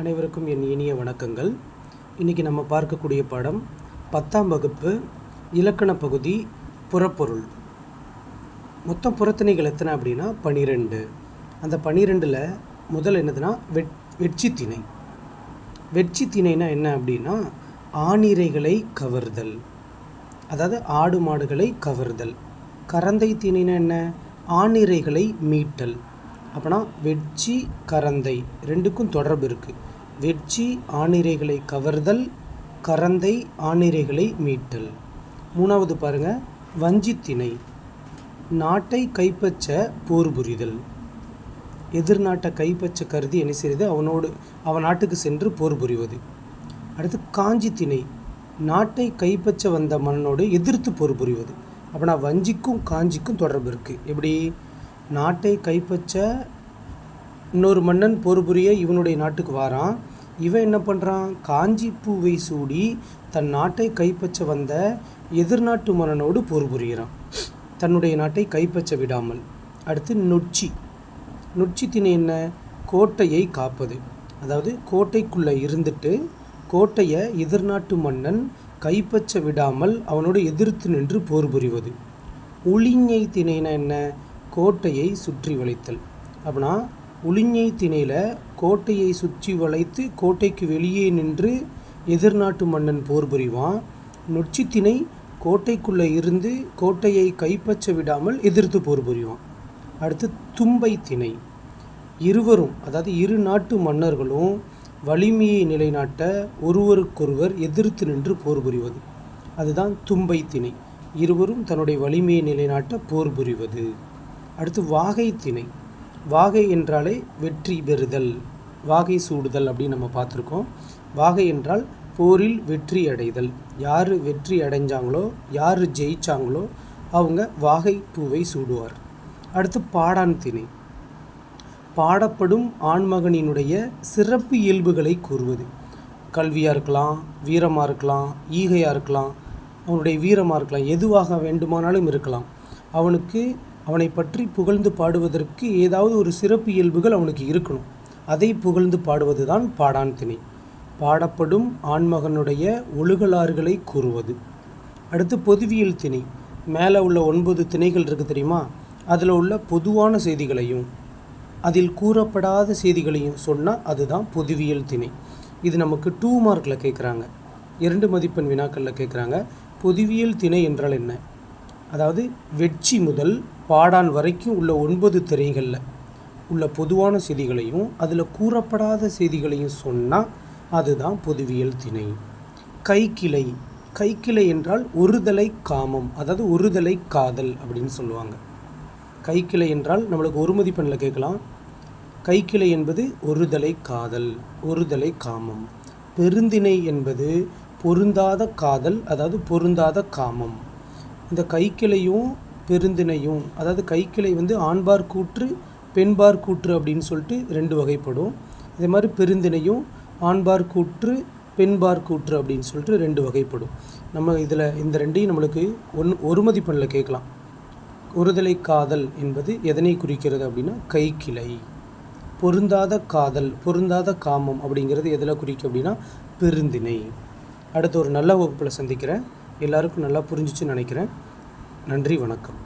அனைவருக்கும் என் இனிய வணக்கங்கள். இன்றைக்கி நம்ம பார்க்கக்கூடிய பாடம் பத்தாம் வகுப்பு இலக்கண பகுதி புறப்பொருள். மொத்தம் புறத்திணைகள் எத்தனை அப்படின்னா பனிரெண்டு. அந்த பனிரெண்டில் முதல் என்னதுன்னா வெட் வெட்சி திணை வெட்சி திணைனா என்ன அப்படின்னா ஆணிரைகளை கவர்தல். அதாவது ஆடு மாடுகளை கவர்தல். கரந்தை திணைனா என்ன? ஆணிரைகளை மீட்டல். அப்போனா வெட்சி கரந்தை ரெண்டுக்கும் தொடர்பு இருக்குது வெட்சி ஆணிரைகளை கவர்தல் கரந்தை ஆணிரைகளை மீட்டல். மூணாவது பாருங்கள் வஞ்சித்திணை. நாட்டை கைப்பற்ற போர் புரிதல். எதிர்நாட்டை கைப்பற்ற கருதி என்ன செய்வது அவனோடு அவன் நாட்டுக்கு சென்று போர் புரிவது. அடுத்து காஞ்சி திணை நாட்டை கைப்பற்ற வந்த மன்னனோடு எதிர்த்து போர் புரிவது. அப்போனா வஞ்சிக்கும் காஞ்சிக்கும் தொடர்பு இருக்குது எப்படி? நாட்டை கைப்பற்ற இன்னொரு மன்னன் போர் புரிய இவனுடைய நாட்டுக்கு வாரான். இவன் என்ன பண்ணுறான் காஞ்சி பூவை சூடி தன் நாட்டை கைப்பற்ற வந்த எதிர்நாட்டு மன்னனோடு போர் புரிகிறான் தன்னுடைய நாட்டை கைப்பற்ற விடாமல். அடுத்து நொச்சி. நொச்சி திணை என்ன? கோட்டையை காப்பது. அதாவது கோட்டைக்குள்ளே இருந்துட்டு கோட்டையை எதிர்நாட்டு மன்னன் கைப்பற்ற விடாமல் அவனோடு எதிர்த்து நின்று போர் புரிவது. உளிஞை திணைனா என்ன? கோட்டையை சுற்றி வளைத்தல். அப்படின்னா உளிஞ்சை திணையில் கோட்டையை சுற்றி வளைத்து கோட்டைக்கு வெளியே நின்று எதிர்நாட்டு மன்னன் போர் புரிவான். நொச்சி திணை கோட்டைக்குள்ளே இருந்து கோட்டையை கைப்பற்ற விடாமல் எதிர்த்து போர் புரிவான். அடுத்து தும்பை திணை. இருவரும் அதாவது இரு நாட்டு மன்னர்களும் வலிமையை நிலைநாட்ட ஒருவருக்கொருவர் எதிர்த்து நின்று போர் புரிவது. அதுதான் தும்பை திணை. இருவரும் தன்னுடைய வலிமையை நிலைநாட்ட போர் புரிவது. அடுத்து வாகை திணை. வாகை என்றாலே வெற்றி பெறுதல் வாகை சூடுதல் அப்படின்னு நம்ம பார்த்துருக்கோம். வாகை என்றால் போரில் வெற்றி அடைதல். யார் வெற்றி அடைஞ்சாங்களோ யார் ஜெயிச்சாங்களோ அவங்க வாகை பூவை சூடுவார். அடுத்து பாடான் திணை. பாடப்படும் ஆண்மகனினுடைய சிறப்பு இயல்புகளை கூறுவது. கல்வியாக இருக்கலாம் வீரமாக இருக்கலாம் ஈகையாக இருக்கலாம் அவனுடைய வீரமாக இருக்கலாம் எதுவாக வேண்டுமானாலும் இருக்கலாம். அவனுக்கு அவனை பற்றி புகழ்ந்து பாடுவதற்கு ஏதாவது ஒரு சிறப்பு இயல்புகள் அவனுக்கு இருக்கணும். அதை புகழ்ந்து பாடுவது தான் பாடான் திணை. பாடப்படும் ஆண்மகனுடைய ஒழுகலாறுகளை கூறுவது. அடுத்து பொதுவியல் திணை. மேலே உள்ள ஒன்பது திணைகள் இருக்குது தெரியுமா? அதில் உள்ள பொதுவான செய்திகளையும் அதில் கூறப்படாத செய்திகளையும் சொன்னால் அதுதான் பொதுவியல் திணை. இது நமக்கு டூ மார்க்கில் கேட்குறாங்க. இரண்டு மதிப்பெண் வினாக்களில் கேட்குறாங்க. பொதுவியல் திணை என்றால் என்ன? அதாவது வெட்சி முதல் பாடான் வரைக்கும் உள்ள ஒன்பது திரைகளில் உள்ள பொதுவான செய்திகளையும் அதில் கூறப்படாத செய்திகளையும் சொன்னால் அதுதான் பொதுவியல் திணை. கைக்கிளை கைக்கிளை என்றால் ஒருதலை காமம் அதாவது ஒருதலை காதல் அப்படின்னு சொல்லுவாங்க. கைக்கிளை என்றால் நம்மளுக்கு ஒரு மதிப்பெண்ணில் கேட்கலாம். கைக்கிளை என்பது ஒருதலை காதல் ஒருதலை காமம். பெருந்திணை என்பது பொருந்தாத காதல் அதாவது பொருந்தாத காமம். இந்த கைக்கிளையும் பெருந்திணையும் அதாவது கைக்கிளை வந்து ஆண்பார் கூற்று பெண்பார் கூற்று அப்படின்னு சொல்லிட்டு ரெண்டு வகைப்படும். இதே மாதிரி பெருந்திணையும் ஆண்பார் கூற்று பெண்பார் கூற்று அப்படின்னு சொல்லிட்டு ரெண்டு வகைப்படும். நம்ம இதில் இந்த ரெண்டையும் நம்மளுக்கு ஒன் ஒரு மதிப்பெண்ணில் கேட்கலாம். ஒருதலை காதல் என்பது எதனை குறிக்கிறது அப்படின்னா கைக்கிளை. பொருந்தாத காதல் பொருந்தாத காமம் அப்படிங்கிறது எதில் குறிக்கும் அப்படின்னா பெருந்திணை. அடுத்து ஒரு நல்ல வகுப்பில் சந்திக்கிறேன். எல்லாருக்கும் நல்லா புரிஞ்சிச்சுன்னு நினைக்கிறேன். நன்றி வணக்கம்.